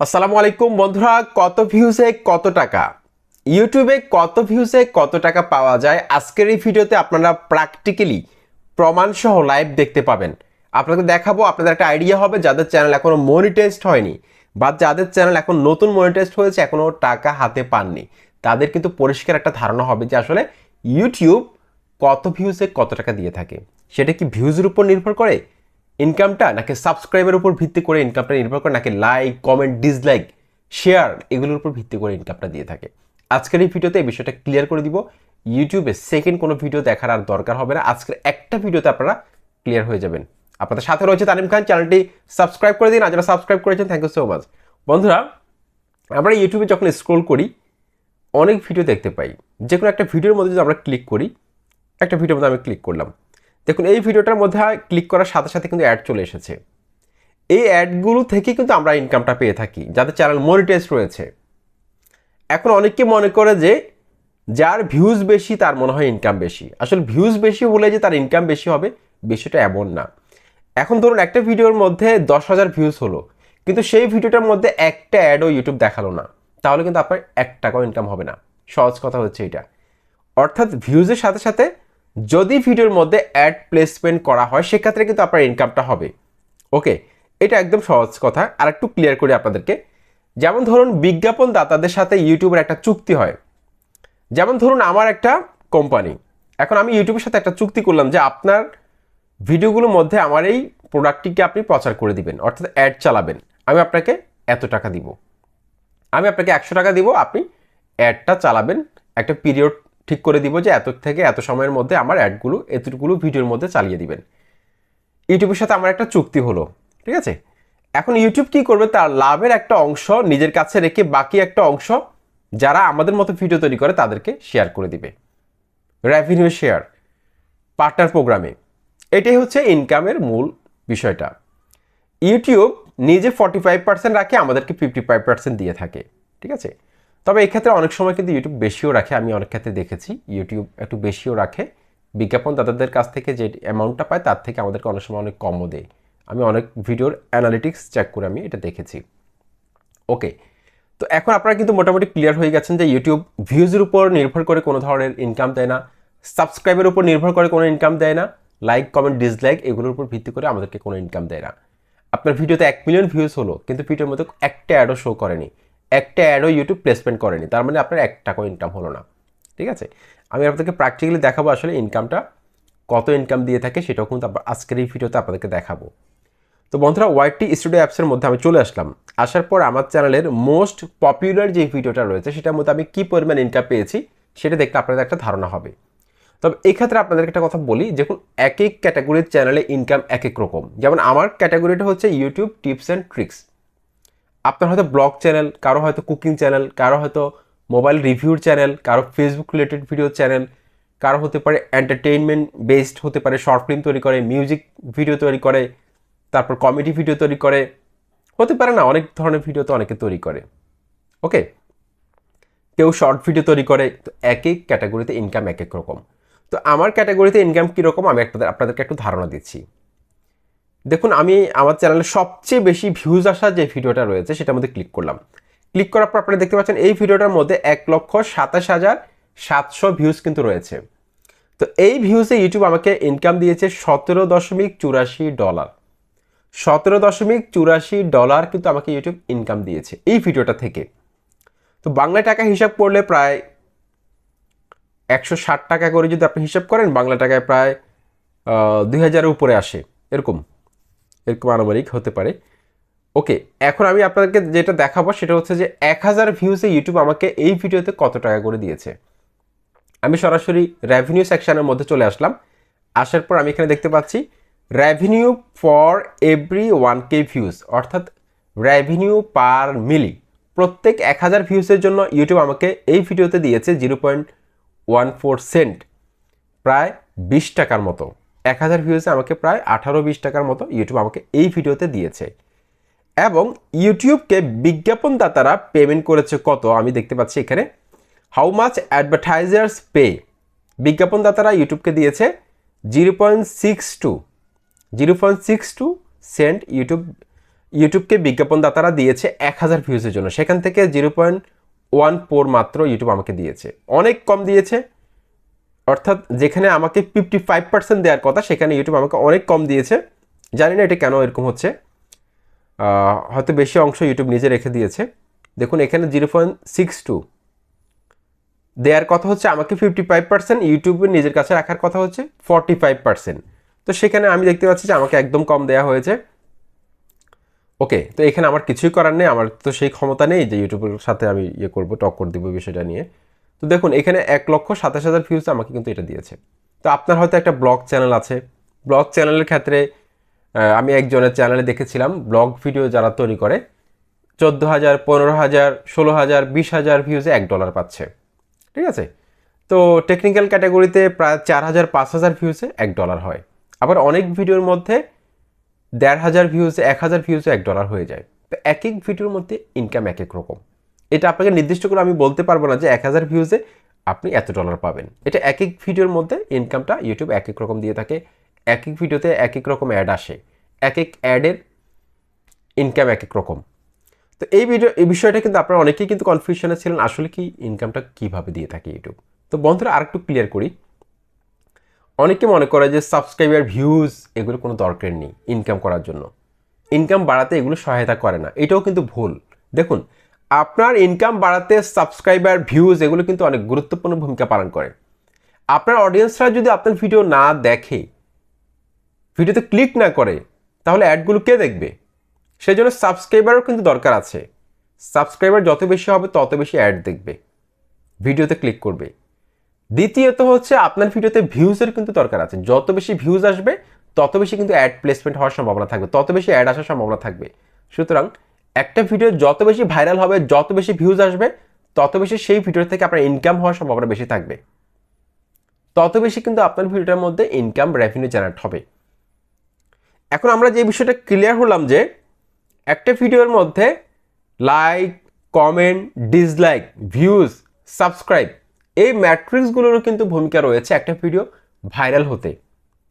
আসসালামু আলাইকুম বন্ধুরা, কত ভিউজে কত টাকা? ইউটিউবে কত ভিউজে কত টাকা পাওয়া যায়? আজকের এই ভিডিওতে আপনারা প্র্যাকটিক্যালি প্রমাণ সহ লাইভ দেখতে পাবেন। আপনাদের দেখাবো, আপনাদের একটা আইডিয়া হবে, যাদের চ্যানেল এখনও মনিটাইজড হয়নি বা যাদের চ্যানেল এখন নতুন মনিটাইজড হয়েছে, এখনও টাকা হাতে পাননি, তাদের কিন্তু পরিষ্কার একটা ধারণা হবে যে আসলে ইউটিউব কত ভিউজে কত টাকা দিয়ে থাকে। সেটা কি ভিউজের উপর নির্ভর করে? ইনকামটা নাকি সাবস্ক্রাইবের উপর ভিত্তি করে ইনকামটা নির্ভর করে, নাকি লাইক কমেন্ট ডিসলাইক শেয়ার এগুলোর উপর ভিত্তি করে ইনকামটা দিয়ে থাকে। আজকের এই ভিডিওতে এই বিষয়টা ক্লিয়ার করে দিব। ইউটিউবে সেকেন্ড কোনো ভিডিও দেখার আর দরকার হবে না। আজকের একটা ভিডিওতে আপনারা ক্লিয়ার হয়ে যাবেন। আপনাদের সাথে রয়েছে তানিম খান। চ্যানেলটি সাবস্ক্রাইব করে দিন। আর যারা সাবস্ক্রাইব করেছেন থ্যাংক ইউ সো মাচ বন্ধুরা, আমরা ইউটিউবে যখন স্ক্রোল করি, অনেক ভিডিও দেখতে পাই। যে কোনো একটা ভিডিওর মধ্যে যদি আমরা ক্লিক করি, একটা ভিডিওর মধ্যে আমি ক্লিক করলাম। দেখুন, এই ভিডিওটার মধ্যে ক্লিক করার সাথে সাথে কিন্তু অ্যাড চলে এসেছে। এই অ্যাডগুলো থেকে কিন্তু আমরা ইনকামটা পেয়ে থাকি, যাদের চ্যানেল মনিটাইজ রয়েছে। এখন অনেকে মনে করে যে যার ভিউজ বেশি, তার মনে হয় ইনকাম বেশি। আসলে ভিউজ বেশি হলে যে তার ইনকাম বেশি হবে, বিষয়টা এমন না। এখন ধরুন, একটা ভিডিওর মধ্যে দশ হাজার ভিউজ হলো, কিন্তু সেই ভিডিওটার মধ্যে একটা অ্যাডও ইউটিউব দেখাল না, তাহলে কিন্তু আপনার এক টাকাও ইনকাম হবে না। সহজ কথা হচ্ছে এটা। অর্থাৎ ভিউজের সাথে সাথে যদি ভিডিওর মধ্যে অ্যাড প্লেসমেন্ট করা হয়, সেক্ষেত্রে কিন্তু আপনার ইনকামটা হবে। ওকে এটা একদম সহজ কথা। আর একটু ক্লিয়ার করি আপনাদেরকে। যেমন ধরুন বিজ্ঞাপন দাতাদের সাথে ইউটিউবের একটা চুক্তি হয়। যেমন ধরুন, আমার একটা কোম্পানি এখন আমি ইউটিউবের সাথে একটা চুক্তি করলাম যে আপনার ভিডিওগুলোর মধ্যে আমার এই প্রোডাক্টটিকে আপনি প্রচার করে দিবেন, অর্থাৎ অ্যাড চালাবেন। আমি আপনাকে এত টাকা দিব। আমি আপনাকে একশো টাকা দিব, আপনি অ্যাডটা চালাবেন। একটা পিরিয়ড ঠিক করে দিব যে এত থেকে এত সময়ের মধ্যে আমার অ্যাডগুলো এতগুলো ভিডিওর মধ্যে চালিয়ে দিবেন। ইউটিউবের সাথে আমার একটা চুক্তি হলো, ঠিক আছে? এখন ইউটিউব কি করবে? তার লাভের একটা অংশ নিজের কাছে রেখে বাকি একটা অংশ যারা আমাদের মতো ভিডিও তৈরি করে তাদেরকে শেয়ার করে দিবে। রেভিনিউ শেয়ার পার্টনার প্রোগ্রামে এটাই হচ্ছে ইনকামের মূল বিষয়টা। ইউটিউব নিজে ফর্টি ফাইভ পার্সেন্ট রাখে, আমাদেরকে ফিফটি ফাইভ পার্সেন্ট দিয়ে থাকে, ঠিক আছে? তবে এক্ষেত্রে অনেক সময় কিন্তু ইউটিউব বেশিও রাখে, আমি অনেক ক্ষেত্রে দেখেছি ইউটিউব একটু বেশিও রাখে। বিজ্ঞাপন দাতাদের কাছ থেকে যে অ্যামাউন্টটা পায়, তার থেকে আমাদেরকে অনেক সময় অনেক কমও দেয়। আমি অনেক ভিডিওর অ্যানালিটিক্স চেক করে আমি এটা দেখেছি। ওকে তো এখন আপনারা কিন্তু মোটামুটি ক্লিয়ার হয়ে গেছেন যে ইউটিউব ভিউজের উপর নির্ভর করে কোনো ধরনের ইনকাম দেয় না সাবস্ক্রাইবের উপর নির্ভর করে কোনো ইনকাম দেয় না লাইক কমেন্ট ডিসলাইক এগুলোর উপর ভিত্তি করে আমাদেরকে কোনো ইনকাম দেয় না। আপনার ভিডিওতে এক মিলিয়ন ভিউজ হলো, কিন্তু ভিডিওর মধ্যে একটা অ্যাডও শো করেনি। একটা অ্যাডও ইউটিউব প্লেসমেন্ট করেনি। তার মানে আপনার এক টাকাও ইনকাম হলো না। ঠিক আছে? আমি আপনাদেরকে প্র্যাকটিক্যালি দেখাবো আসলে ইনকামটা কত ইনকাম দিয়ে থাকে, সেটাও কিন্তু আজকের এই ভিডিওতে আপনাদেরকে দেখাবো। তো বন্ধুরা ওয়াইটি স্টুডিও অ্যাপসের মধ্যে আমি চলে আসলাম। আসার পর আমার চ্যানেলের মোস্ট পপুলার যে ভিডিওটা রয়েছে, সেটার মধ্যে আমি কী পরিমাণ ইনকাম পেয়েছি, সেটা দেখলে আপনাদের একটা ধারণা হবে। তবে এই ক্ষেত্রে আপনাদেরকে একটা কথা বলি, দেখুন এক এক ক্যাটাগরির চ্যানেলে ইনকাম এক এক রকম। যেমন আমার ক্যাটাগরিটা হচ্ছে ইউটিউব টিপস অ্যান্ড ট্রিক্স আপনার হয়তো ব্লগ চ্যানেল কারও হয়তো কুকিং চ্যানেল কারও হয়তো মোবাইল রিভিউর চ্যানেল কারও ফেসবুক রিলেটেড ভিডিও চ্যানেল কারও হতে পারে এন্টারটেইনমেন্ট বেসড হতে পারে শর্ট ফিল্ম তৈরি করে মিউজিক ভিডিও তৈরি করে, তারপর কমেডি ভিডিও তৈরি করে, হতে পারে না, অনেক ধরনের ভিডিও তো অনেকে তৈরি করে। ওকে কেউ শর্ট ভিডিও তৈরি করে, তো এক এক ক্যাটাগরিতে ইনকাম এক এক রকম। তো আমার ক্যাটাগরিতে ইনকাম কীরকম? আমি আপনাদের, আপনাদেরকে একটু ধারণা দিচ্ছি। দেখুন, আমি আমার চ্যানেলে সবচেয়ে বেশি ভিউজ আসা যে ভিডিওটা রয়েছে, সেটার মধ্যে ক্লিক করলাম। ক্লিক করার পর আপনারা দেখতে পাচ্ছেন, এই ভিডিওটার মধ্যে এক লক্ষ সাতাশ হাজার সাতশো ভিউজ কিন্তু রয়েছে। তো এই ভিউজে ইউটিউব আমাকে ইনকাম দিয়েছে সতেরো দশমিক চুরাশি ডলার সতেরো দশমিক চুরাশি ডলার কিন্তু আমাকে ইউটিউব ইনকাম দিয়েছে এই ভিডিওটা থেকে। তো বাংলা টাকা হিসাব করলে প্রায় একশো ষাট টাকা করে যদি আপনি হিসাব করেন, বাংলা টাকায় প্রায় দুই হাজারের উপরে আসে, এরকম। এরকম আনুমানিক হতে পারে। ওকে, এখন আমি আপনাদেরকে যেটা দেখাবো সেটা হচ্ছে যে এক হাজার ভিউসে ইউটিউব আমাকে এই ভিডিওতে কত টাকা করে দিয়েছে। আমি সরাসরি রেভিনিউ সেকশনের মধ্যে চলে আসলাম। আসার পর আমি এখানে দেখতে পাচ্ছি revenue for every one K views অর্থাৎ রেভিনিউ পার মিলি প্রত্যেক এক হাজার ভিউসের জন্য ইউটিউব আমাকে এই ভিডিওতে দিয়েছে zero point one four cent প্রায় বিশ টাকার মতো। এক হাজার ভিউসে আমাকে প্রায় আঠারো বিশ টাকার মতো ইউটিউব আমাকে এই ভিডিওতে দিয়েছে। এবং ইউটিউবকে বিজ্ঞাপনদাতারা পেমেন্ট করেছে কত? আমি দেখতে পাচ্ছি এখানে। হাউ মাচ অ্যাডভার্টাইজার্স পে বিজ্ঞাপনদাতারা ইউটিউবকে দিয়েছে zero point six two zero point six two cent YouTube ইউটিউবকে বিজ্ঞাপনদাতারা দিয়েছে এক হাজার ভিউজের জন্য। সেখান থেকে জিরো পয়েন্ট ওয়ান ফোর মাত্র ইউটিউব আমাকে দিয়েছে। অনেক কম দিয়েছে। অর্থাৎ যেখানে আমাকে ফিফটি ফাইভ পার্সেন্ট দেওয়ার কথা, সেখানে ইউটিউব আমাকে অনেক কম দিয়েছে। জানি না এটা কেন এরকম হচ্ছে। হয়তো বেশি অংশ ইউটিউব নিজে রেখে দিয়েছে। দেখুন, এখানে জিরো পয়েন্ট সিক্স টু দেওয়ার কথা হচ্ছে, আমাকে ফিফটি ফাইভ পার্সেন্ট ইউটিউবে নিজের কাছে রাখার কথা হচ্ছে ফর্টি ফাইভ পার্সেন্ট তো সেখানে আমি দেখতে পাচ্ছি যে আমাকে একদম কম দেওয়া হয়েছে। ওকে, তো এখানে আমার কিছুই করার নেই। আমার তো সেই ক্ষমতা নেই যে ইউটিউবের সাথে আমি ইয়ে করব, টক্কর দিব বিষয়টা নিয়ে। তো দেখুন, এখানে এক লক্ষ সাতাশ হাজার ভিউজ আমাকে কিন্তু এটা দিয়েছে। তো আপনার হয়তো একটা ব্লগ চ্যানেল আছে। ব্লগ চ্যানেলের ক্ষেত্রে আমি একজনের চ্যানেলে দেখেছিলাম ব্লগ ভিডিও যারা তৈরি করে, চোদ্দ হাজার, পনেরো হাজার, ষোলো হাজার, বিশ হাজার ভিউজে এক ডলার পাচ্ছে। ঠিক আছে? তো টেকনিক্যাল ক্যাটাগরিতে প্রায় চার হাজার, পাঁচ হাজার ভিউজে এক ডলার হয়। আবার অনেক ভিডিওর মধ্যে দেড় হাজার ভিউজে এক হাজার ভিউজে এক ডলার হয়ে যায়। তো এক এক ভিডিওর মধ্যে ইনকাম এক এক রকম। এটা আপনাকে নির্দিষ্ট করে আমি বলতে পারব না যে এক হাজার ভিউজে আপনি এত ডলার পাবেন। এটা এক এক ভিডিওর মধ্যে ইনকামটা ইউটিউব এক এক রকম দিয়ে থাকে এক এক ভিডিওতে এক এক রকম অ্যাড আসে এক এক অ্যাডের ইনকাম এক এক রকম। তো এই ভিডিও এই বিষয়টা কিন্তু আপনারা অনেকেই কিন্তু কনফিউশনে ছিলেন, আসলে কি ইনকামটা কীভাবে দিয়ে থাকে ইউটিউব তো বন্ধুরা, আরেকটু ক্লিয়ার করি। অনেকে মনে করে যে সাবস্ক্রাইবার ভিউজ এগুলো কোনো দরকার নেই ইনকাম করার জন্য। ইনকাম বাড়াতে এগুলো সহায়তা করে না, এটাও কিন্তু ভুল। দেখুন আপনার ইনকাম বাড়াতে সাবস্ক্রাইবার ভিউজ এগুলো কিন্তু অনেক গুরুত্বপূর্ণ ভূমিকা পালন করে। আপনার অডিয়েন্সরা যদি আপনার ভিডিও না দেখে ভিডিওতে ক্লিক না করে, তাহলে অ্যাডগুলো কে দেখবে? সেই জন্য সাবস্ক্রাইবারও কিন্তু দরকার আছে। সাবস্ক্রাইবার যত বেশি হবে, তত বেশি অ্যাড দেখবে ভিডিওতে ক্লিক করবে। দ্বিতীয়ত হচ্ছে, আপনার ভিডিওতে ভিউজের কিন্তু দরকার আছে। যত বেশি ভিউজ আসবে, তত বেশি কিন্তু অ্যাড প্লেসমেন্ট হওয়ার সম্ভাবনা থাকবে, তত বেশি অ্যাড আসার সম্ভাবনা থাকবে। সুতরাং একটা ভিডিও যত বেশি ভাইরাল হবে, যত বেশি ভিউজ আসবে, তত বেশি সেই ভিডিও থেকে আপনার ইনকাম হওয়ার সম্ভাবনা বেশি থাকবে। তত বেশি কিন্তু আপনার ভিডিওটার মধ্যে ইনকাম রেভিনিউ জেনারেট হবে। এখন আমরা যে বিষয়টা ক্লিয়ার হলাম যে, একটা ভিডিওর মধ্যে like comment dislike views subscribe এই ম্যাট্রিক্সগুলোরও কিন্তু ভূমিকা রয়েছে একটা ভিডিও ভাইরাল হতে।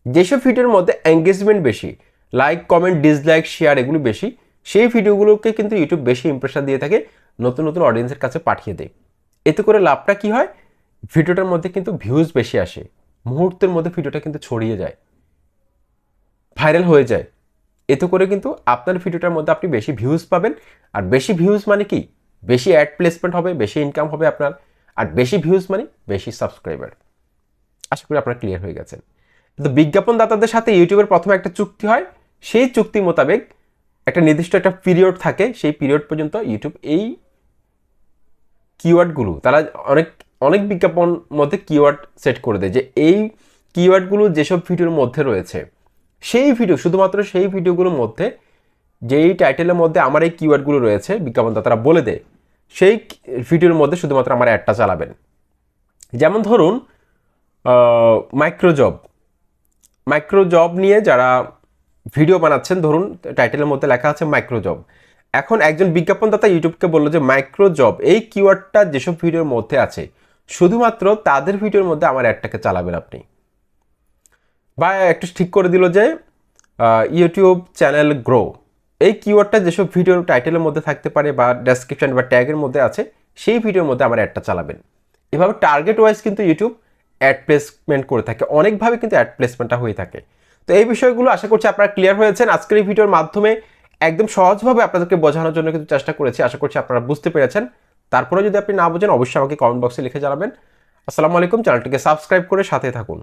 যেসব ভিডিওর মধ্যে এঙ্গেজমেন্ট বেশি লাইক কমেন্ট ডিসলাইক শেয়ার এগুলো বেশি সেই ভিডিওগুলোকে কিন্তু ইউটিউব বেশি ইমপ্রেশন দিয়ে থাকে, নতুন নতুন অডিয়েন্সের কাছে পাঠিয়ে দেয়। এতে করে লাভটা কি হয়? ভিডিওটার মধ্যে কিন্তু ভিউজ বেশি আসে। মুহূর্তের মধ্যে ভিডিওটা কিন্তু ছড়িয়ে যায়। ভাইরাল হয়ে যায়। এতে করে কিন্তু আপনার ভিডিওটার মধ্যে আপনি বেশি ভিউজ পাবেন। আর বেশি ভিউজ মানে কি? বেশি অ্যাড প্লেসমেন্ট হবে, বেশি ইনকাম হবে আপনার। আর বেশি ভিউজ মানে বেশি সাবস্ক্রাইবার আশা করি আপনারা ক্লিয়ার হয়ে গেছেন। তো বিজ্ঞাপনদাতাদের সাথে ইউটিউবের প্রথমে একটা চুক্তি হয়। সেই চুক্তি মোতাবেক একটা নির্দিষ্ট একটা পিরিয়ড থাকে, সেই পিরিয়ড পর্যন্ত ইউটিউব এই কিওয়ার্ডগুলো তারা অনেক অনেক বিজ্ঞাপন মধ্যে কিওয়ার্ড সেট করে দেয় যে এই কিওয়ার্ডগুলো যেসব ভিডিওর মধ্যে রয়েছে, সেই ভিডিও শুধুমাত্র সেই ভিডিওগুলোর মধ্যে, যেই টাইটেলের মধ্যে আমার এই কিওয়ার্ডগুলো রয়েছে, বিজ্ঞাপনদাতারা বলে দেয়, সেই ভিডিওর মধ্যে শুধুমাত্র আমার অ্যাডটা চালাবেন। যেমন ধরুন মাইক্রোজব মাইক্রোজব নিয়ে যারা ভিডিও বানাচ্ছেন, ধরুন, টাইটেলের মধ্যে লেখা আছে মাইক্রোজব এখন একজন বিজ্ঞাপনদাতা ইউটিউবকে বলল যে মাইক্রোজব এই কিওয়ার্ডটা যেসব ভিডিওর মধ্যে আছে, শুধুমাত্র তাদের ভিডিওর মধ্যে আমার অ্যাডটাকে চালাবেন আপনি। বা একটু ঠিক করে দিল যে ইউটিউব চ্যানেল গ্রো এই কিওয়ার্ডটা যেসব ভিডিওর টাইটেলের মধ্যে থাকতে পারে বা ডেসক্রিপশন বা ট্যাগের মধ্যে আছে, সেই ভিডিওর মধ্যে আমার অ্যাডটা চালাবেন। এভাবে টার্গেট ওয়াইজ কিন্তু ইউটিউব অ্যাড প্লেসমেন্ট করে থাকে। অনেকভাবে কিন্তু অ্যাড প্লেসমেন্টটা হয়ে থাকে। তো এই বিষয়গুলো আশা করছি আপনারা ক্লিয়ার হয়েছেন। আজকের এই ভিডিওর মাধ্যমে একদম সহজভাবে আপনাদেরকে বোঝানোর জন্য কিন্তু চেষ্টা করেছি। আশা করছি আপনারা বুঝতে পেরেছেন। তারপরে যদি আপনি না বোঝেন, অবশ্যই আমাকে কমেন্ট বক্সে লিখে জানাবেন। আসসালামু আলাইকুম। চ্যানেলটিকে সাবস্ক্রাইব করে সাথে থাকুন।